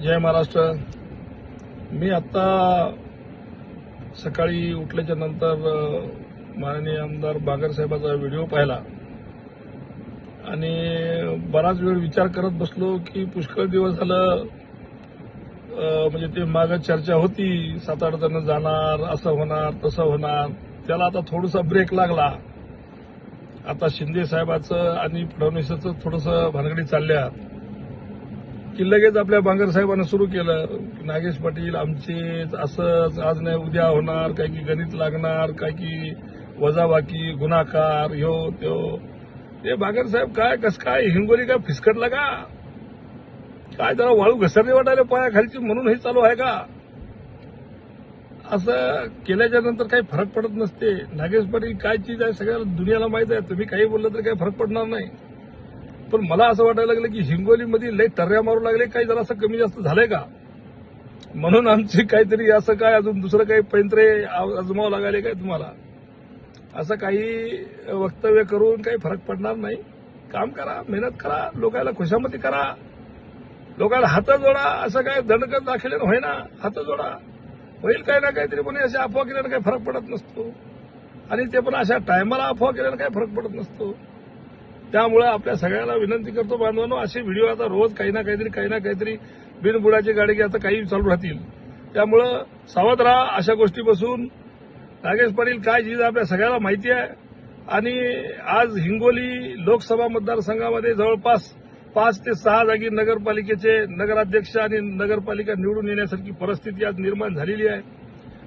जय महाराष्ट्र. मी आत्ता सकाळी उठल्याच्या नंतर माननीय आमदार बागरसाहेबाचा व्हिडिओ पाहिला. आणि बराच वेळ विचार करत बसलो की पुष्कळ दिवस झालं म्हणजे ते मागं चर्चा होती सात आठ जण जाणार असं होणार तसं होणार. त्याला आता थोडासा ब्रेक लागला. आता शिंदे साहेबाचं आणि फडणवीसाचं थोडंसं भानगडी चालल्या की लगेच आपल्या बांगर साहेबांना सुरू केलं. नागेश पाटील आमचे असंच आज नाही उद्या होणार काय की गणित लागणार काय की वजाबाकी गुन्हाकार ह्यो त्यो. ते बांगर साहेब काय कस काय हिंगोली काय फिसकटला का? काय जरा वाळू घसरली वाटायला पायाखालची म्हणून हे चालू आहे का? असं केल्याच्यानंतर काही फरक पडत नसते. नागेश पाटील काय चीज आहे सगळ्या दुनियाला माहीत आहे. तुम्ही काही बोललं तर काही फरक पडणार नाही. पण मला असं वाटायला लागलं की हिंगोलीमध्ये लई टर्या मारू लागले काही जरा असं कमी जास्त झालंय का? म्हणून आमची काहीतरी असं काय अजून दुसरं काही पैंत्रे अजमावं आजमावं लागायले काय तुम्हाला? असं काही वक्तव्य करून काही फरक पडणार नाही. काम करा मेहनत करा लोकांना खुशामती करा. लोकांना हात जोडा असं काय दंडकत दाखवले होय ना हात जोडा. होईल काही ना काहीतरी पण अशा अफवा केल्यानं काही फरक पडत नसतो. आणि ते पण अशा टायमाला अफवा केल्यानं काही फरक पडत नसतो. त्यामुळे आपल्या सगळ्यांना विनंती करतो बांधवांनो असे व्हिडिओ आता रोज काही ना काहीतरी काही ना काहीतरी बिनबुडाची गाडी आता काही चालू राहतील. त्यामुळं सावध राहा अशा गोष्टीपासून. नागेश पाटील काय चीज आपल्या सगळ्याला माहिती आहे. आणि आज हिंगोली लोकसभा मतदारसंघामध्ये जवळपास पाच ते सहा जागी नगरपालिकेचे नगराध्यक्ष आणि नगरपालिका निवडून येण्यासारखी परिस्थिती आज निर्माण झालेली आहे.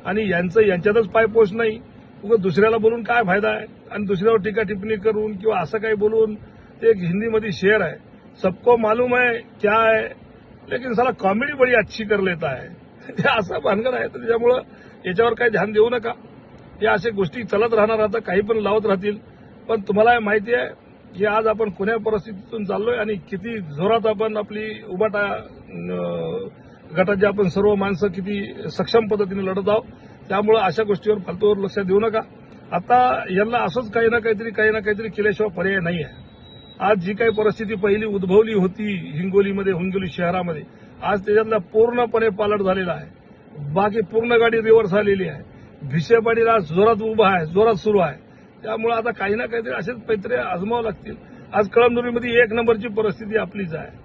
आणि यांचं यांच्यातच पायपोच नाही उगाच दुसऱ्याला बोलून काय फायदा आहे? आणि दुसऱ्यावर टीका टिप्पणी करून किंवा असं काही बोलून ते एक हिंदीमध्ये शेअर आहे. सबको मालूम है क्या है लेकिन साला कॉमेडी बडी अच्छी कर लेता है ते असं भानगड आहे तर त्याच्यामुळं याच्यावर काही ध्यान देऊ नका. या अशा गोष्टी चालत राहणार आता काही पण लावत राहतील. पण तुम्हाला माहिती आहे की आज आपण कोण्या परिस्थितीतून चाललोय आणि किती जोरात आपण आपली उबाटा गटात गटाचे आपण सर्व माणसं किती सक्षम पद्धतीने लढत आहोत त्यामुळे अशा गोष्टीवर फालतूवर लक्ष देऊ नका. आता यांना असंच काही ना काहीतरी काही ना काहीतरी केल्याशिवाय पर्याय नाही आहे. आज जी काही परिस्थिती पहिली उद्भवली होती हिंगोलीमध्ये हिंगोली शहरामध्ये आज त्याच्यातला पूर्णपणे पालट झालेला आहे. बाकी पूर्ण गाडी रिव्हर्स आलेली आहे. भिसेपाडीला आज जोरात उभा आहे जोरात सुरू आहे. त्यामुळे आता काही ना काहीतरी असेच पैत्रे आजमावं लागतील. आज कळमनुरीमध्ये एक नंबरची परिस्थिती आपलीच आहे.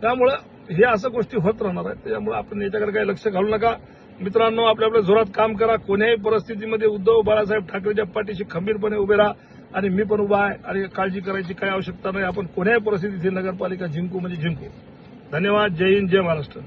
त्यामुळं हे असं गोष्टी होत राहणार आहेत. त्याच्यामुळे आपण याच्याकडे काही लक्ष घालू नका. मित्रांनो आपल्या आपल्या जोरात काम करा. कोणत्याही परिस्थितीमध्ये उद्धव बाळासाहेब ठाकरेच्या पाठीशी खंबीरपणे उभे राहा आणि मी पण उभा आहे आणि काळजी करायची काही आवश्यकता नाही. आपण कोणत्याही परिस्थितीत नगरपालिका जिंकू म्हणजे जिंकू. धन्यवाद. जय हिंद जय महाराष्ट्र.